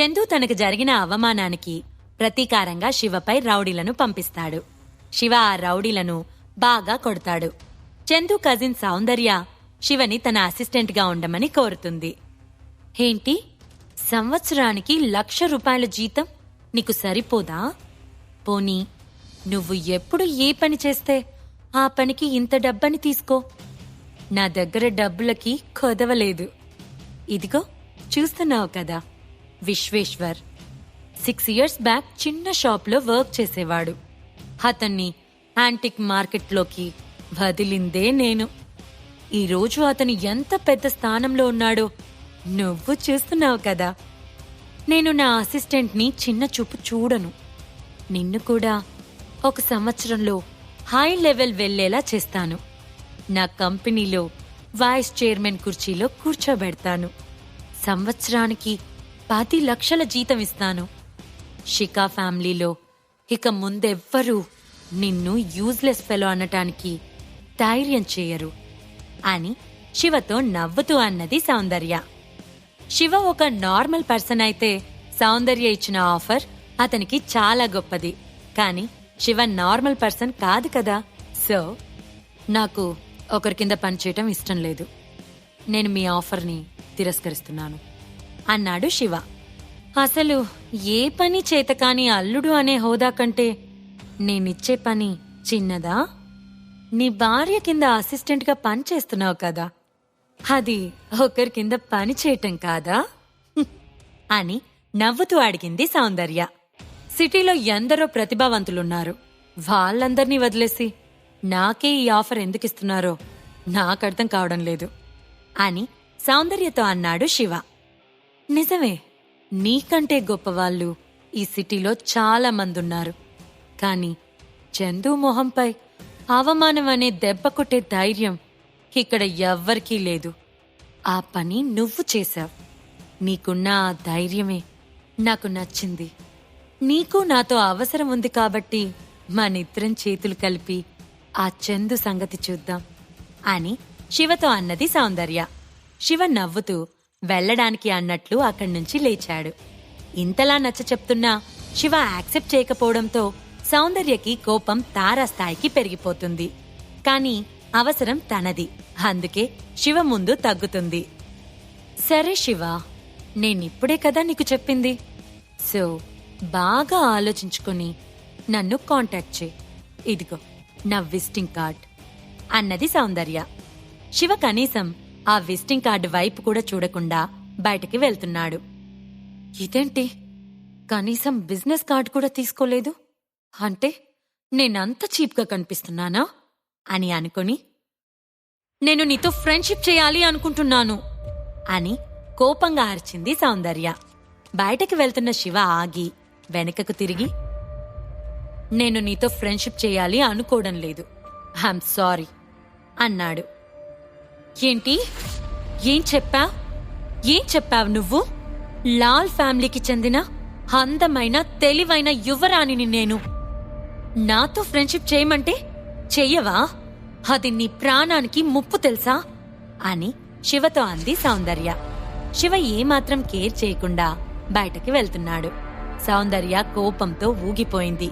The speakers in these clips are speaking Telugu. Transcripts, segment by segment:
చందు తనకు జరిగిన అవమానానికి ప్రతీకారంగా శివపై రౌడీలను పంపిస్తాడు. శివ ఆ రౌడీలను బాగా కొడతాడు. చందు కజిన్ సౌందర్య శివని తన అసిస్టెంట్గా ఉండమని కోరుతుంది. ఏంటి? సంవత్సరానికి లక్ష రూపాయల జీతం? నీకు సరిపోదా? పోనీ నువ్వు ఎప్పుడు ఏ పని చేస్తే ఆ పనికి ఇంత డబ్బని తీసుకో. నా దగ్గర డబ్బులకి కొదవలేదు. ఇదిగో చూస్తున్నావు కదా. విశ్వేశ్వర్. సిక్స్ ఇయర్స్ బ్యాక్ చిన్న షాప్లో వర్క్ చేసేవాడు. అతన్ని యాంటిక్ మార్కెట్లోకి వదిలిందే నేను. ఈరోజు అతను ఎంత పెద్ద స్థానంలో ఉన్నాడో నువ్వు చూస్తున్నావు కదా. నేను నా అసిస్టెంట్ని చిన్న చూపు చూడను. నిన్ను కూడా ఒక సంవత్సరంలో హై లెవెల్ వెళ్ళేలా చేస్తాను. నా కంపెనీలో వైస్ చైర్మన్ కుర్చీలో కూర్చోబెడతాను. సంవత్సరానికి పది లక్షల జీతం ఇస్తాను. షికా ఫ్యామిలీలో ఇక ముందెవ్వరూ నిన్ను యూజ్లెస్ ఫెలో అనటానికి ధైర్యం చేయరు అని శివతో నవ్వుతూ అన్నది సౌందర్య. శివ ఒక నార్మల్ పర్సన్ అయితే సౌందర్య ఇచ్చిన ఆఫర్ అతనికి చాలా గొప్పది. కానీ శివ నార్మల్ పర్సన్ కాదు కదా. సో నాకు ఒకరి కింద పనిచేయటం ఇష్టం లేదు. నేను మీ ఆఫర్ని తిరస్కరిస్తున్నాను. అన్నాడు శివ. అసలు ఏ పని చేతకాని అల్లుడు అనే హోదా కంటే నేనిచ్చే పని చిన్నదా? నీ భార్య కింద అసిస్టెంట్గా పని చేస్తున్నావు కదా. అది ఒకరి కింద పని చేయటం కాదా? అని నవ్వుతూ అడిగింది సౌందర్య. సిటీలో ఎందరో ప్రతిభావంతులున్నారు. వాళ్ళందర్నీ వదిలేసి నాకే ఈ ఆఫర్ ఎందుకిస్తున్నారో నాకర్థం నాకు అర్థం కావడం లేదు అని సౌందర్యతో అన్నాడు శివ. నిజమే నీకంటే గొప్పవాళ్ళు ఈ సిటీలో చాలా మందున్నారు. కాని చందు మొహంపై అవమానం అనే దెబ్బ కొట్టే ధైర్యం ఇక్కడ ఎవ్వరికీ లేదు. ఆ పని నువ్వు చేశావు. నీకున్న ఆ ధైర్యమే నాకు నచ్చింది. నీకు నాతో అవసరం ఉంది కాబట్టి మనిద్దరం చేతులు కలిపి ఆ చందు సంగతి చూద్దాం అని శివతో అన్నది సౌందర్య. శివ నవ్వుతూ వెళ్ళడానికి అన్నట్లు అక్కడి నుంచి లేచాడు. ఇంతలా నచ్చ చెప్తున్నా శివ యాక్సెప్ట్ చేయకపోవడంతో సౌందర్యకి కోపం తారాస్థాయికి పెరిగిపోతుంది. కాని అవసరం తనది. అందుకే శివ ముందు తగ్గుతుంది. సరే శివ నేనిప్పుడే కదా నీకు చెప్పింది. సో బాగా ఆలోచించుకుని నన్ను కాంటాక్ట్ చేయి. ఇదిగో నా విజిటింగ్ కార్డ్ అన్నది సౌందర్య. శివ కనీసం ఆ విజిటింగ్ కార్డు వైపు కూడా చూడకుండా బయటికి వెళ్తున్నాడు. ఇదేంటి? కనీసం బిజినెస్ కార్డు కూడా తీసుకోలేదు? అంటే నేనంత చీప్గా కనిపిస్తున్నానా? అని అనుకొని నేను నీతో ఫ్రెండ్షిప్ చేయాలి అనుకుంటున్నాను అని కోపంగా అరిచింది సౌందర్య. బయటకు వెళ్తున్న శివ ఆగి వెనకకు తిరిగి నేను నీతో ఫ్రెండ్షిప్ చేయాలి అనుకోవడం లేదు. ఐఎమ్ సారీ అన్నాడు. ఏంటి? ఏం చెప్పా? ఏం చెప్పావు నువ్వు? లాల్ ఫ్యామిలీకి చెందిన అందమైన తెలివైన యువరాణిని నేను. నాతో ఫ్రెండ్షిప్ చేయమంటే చెయ్యవా? అది నీ ప్రాణానికి ముప్పు తెలుసా? అని శివతో అంది సౌందర్య. శివ ఏమాత్రం కేర్ చేయకుండా బయటకి వెళ్తున్నాడు. సౌందర్య కోపంతో ఊగిపోయింది.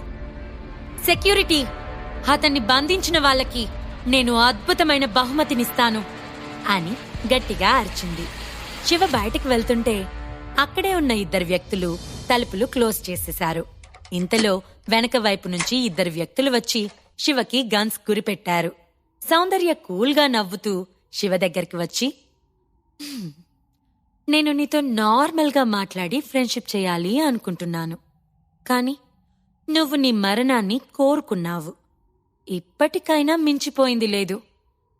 సెక్యూరిటీ! అతన్ని బంధించిన వాళ్ళకి నేను అద్భుతమైన బహుమతినిస్తాను. అని గట్టిగా అరిచింది. శివ బయటకు వెళ్తుంటే అక్కడే ఉన్న ఇద్దరు వ్యక్తులు తలుపులు క్లోజ్ చేసేశారు. ఇంతలో వెనక వైపు నుంచి ఇద్దరు వ్యక్తులు వచ్చి శివకి గన్స్ గురిపెట్టారు సౌందర్య కూల్గా నవ్వుతూ శివ దగ్గరికి వచ్చి నేను నీతో నార్మల్గా మాట్లాడి ఫ్రెండ్షిప్ చేయాలి అనుకుంటున్నాను. కానీ నువ్వు నీ మరణాన్ని కోరుకున్నావు. ఇప్పటికైనా మించిపోయింది లేదు.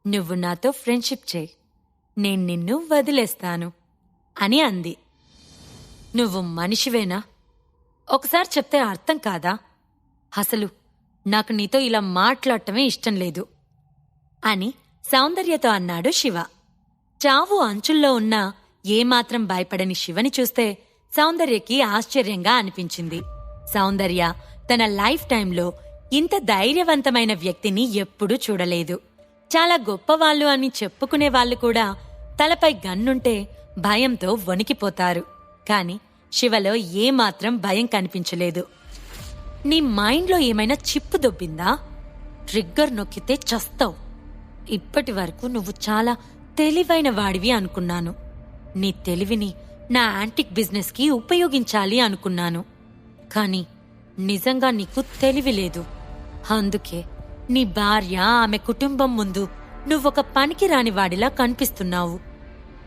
నువ్వు నాతో ఫ్రెండ్షిప్ చేయి. నేను నిన్ను వదిలేస్తాను అని అంది. నువ్వు మనిషివేనా? ఒకసారి చెప్తే అర్థం కాదా? అసలు నాకు నీతో ఇలా మాట్లాడటమే ఇష్టం లేదు అని సౌందర్యతో అన్నాడు శివ. చావు అంచుల్లో ఉన్నా ఏమాత్రం భయపడని శివని చూస్తే సౌందర్యకి ఆశ్చర్యంగా అనిపించింది. సౌందర్య తన లైఫ్ టైంలో ఇంత ధైర్యవంతమైన వ్యక్తిని ఎప్పుడూ చూడలేదు. చాలా గొప్పవాళ్ళు అని చెప్పుకునే వాళ్ళు కూడా తలపై గన్నుంటే భయంతో వణికిపోతారు. కాని శివలో ఏమాత్రం భయం కనిపించలేదు. నీ మైండ్లో ఏమైనా చిప్పు దొబ్బిందా? ట్రిగ్గర్ నొక్కితే చస్తావు. ఇప్పటి వరకు నువ్వు చాలా తెలివైన వాడివి అనుకున్నాను. నీ తెలివిని నా యాంటిక్ బిజినెస్కి ఉపయోగించాలి అనుకున్నాను. కానీ నిజంగా నీకు తెలివి లేదు. అందుకే నీ భార్య ఆమె కుటుంబం ముందు నువ్వొక పనికిరాని వాడిలా కనిపిస్తున్నావు.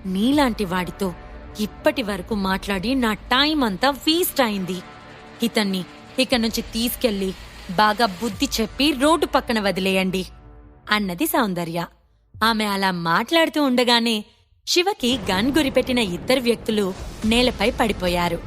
నీలాంటి వాడితో ఇప్పటి వరకు మాట్లాడి నా టైం అంతా వేస్ట్ అయింది. ఇతన్ని ఇక నుంచి తీసుకెళ్ళి బాగా బుద్ధి చెప్పి రోడ్డు పక్కన వదిలేయండి అన్నది సౌందర్య. ఆమె అలా మాట్లాడుతూ ఉండగానే శివకి గన్ గురిపెట్టిన ఇద్దరు వ్యక్తులు నేలపై పడిపోయారు.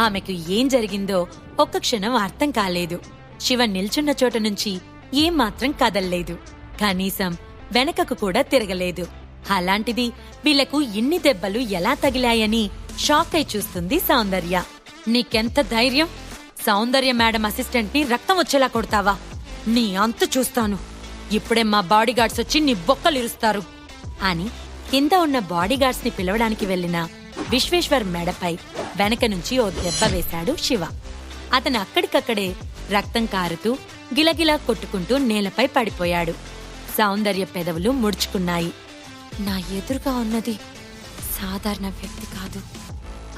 ఆమెకు ఏం జరిగిందో ఒక్క క్షణం అర్థం కాలేదు. శివ నిల్చున్న చోట నుంచి ఏమాత్రం కదల్లేదు. కనీసం వెనకకు కూడా తిరగలేదు. అలాంటిది వీళ్ళకు ఇన్ని దెబ్బలు ఎలా తగిలాయని షాక్ అయి చూస్తుంది సౌందర్య. నీకెంత ధైర్యం? సౌందర్య మేడం అసిస్టెంట్ని రక్తం వచ్చేలా కొడతావా? నీ అంత చూస్తాను. ఇప్పుడే మా బాడీగార్డ్స్ వచ్చి నీ బొక్కలిరుస్తారు అని కింద ఉన్న బాడీగార్డ్స్ని పిలవడానికి వెళ్ళిన విశ్వేశ్వర్ మెడపై వెనక నుంచి ఓ దెబ్బ వేశాడు శివ. అతను అక్కడికక్కడే రక్తం కారుతూ గిలగిలా కొట్టుకుంటూ నేలపై పడిపోయాడు. సౌందర్య పెదవులు ముడుచుకున్నాయి. నా ఎదురుగా ఉన్నది సాధారణ వ్యక్తి కాదు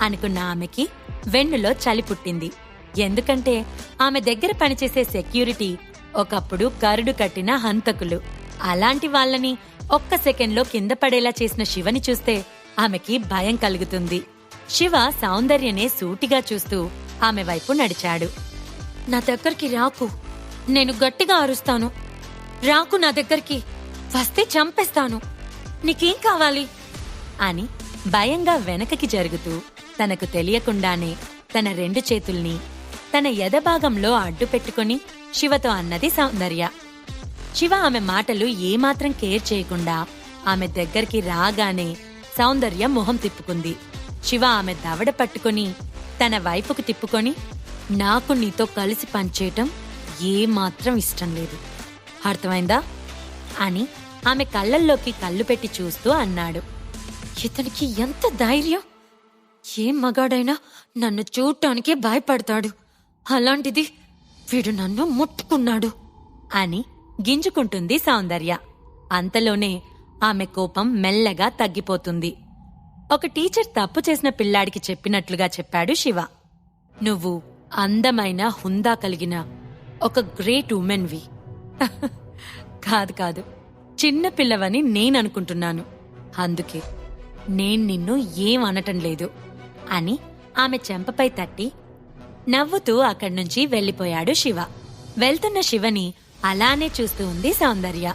అనుకున్న ఆమెకి వెన్నులో చలి పుట్టింది. ఎందుకంటే ఆమె దగ్గర పనిచేసే సెక్యూరిటీ ఒకప్పుడు కరుడు కట్టిన హంతకులు. అలాంటి వాళ్ళని ఒక్క సెకండ్లో కింద పడేలా చేసిన శివని చూస్తే ఆమెకి భయం కలుగుతుంది. శివ సౌందర్యనే సూటిగా చూస్తూ ఆమె వైపు నడిచాడు. నా దగ్గరికి రాకు. నేను గట్టిగా అరుస్తాను. రాకు నా దగ్గరికి వస్తే చంపేస్తాను. నీకేం కావాలి? అని భయంగా వెనకకి జరుగుతూ తనకు తెలియకుండానే తన రెండు చేతుల్ని తన ఎదభాగంలో అడ్డు పెట్టుకుని శివతో అన్నది సౌందర్య. శివ ఆమె మాటలు ఏమాత్రం కేర్ చేయకుండా ఆమె దగ్గరికి రాగానే సౌందర్య మొహం తిప్పుకుంది. శివ ఆమె దవడ పట్టుకుని తన వైపుకు తిప్పుకొని నాకు నీతో కలిసి పనిచేయటం ఏమాత్రం ఇష్టం లేదు. అర్థమైందా? అని ఆమె కళ్ళల్లోకి కళ్ళు పెట్టి చూస్తూ అన్నాడు. ఇతనికి ఎంత ధైర్యం? ఏం మగాడైనా నన్ను చూడటానికే భయపడతాడు. అలాంటిది వీడు నన్ను ముట్టుకున్నాడు. అని గింజుకుంటుంది సౌందర్య. అంతలోనే ఆమె కోపం మెల్లగా తగ్గిపోతుంది. ఒక టీచర్ తప్పు చేసిన పిల్లాడికి చెప్పినట్లుగా చెప్పాడు శివ. నువ్వు అందమైన హుందా కలిగిన ఒక గ్రేట్ ఉమెన్వి. కాదు కాదు. చిన్న పిల్లవని నేననుకుంటున్నాను. అందుకే నేను నిన్ను ఏం అనటం లేదు అని ఆమె చెంపపై తట్టి నవ్వుతూ అక్కడి నుంచి వెళ్ళిపోయాడు శివ. వెళ్తున్న శివని అలానే చూస్తూ ఉంది సౌందర్య.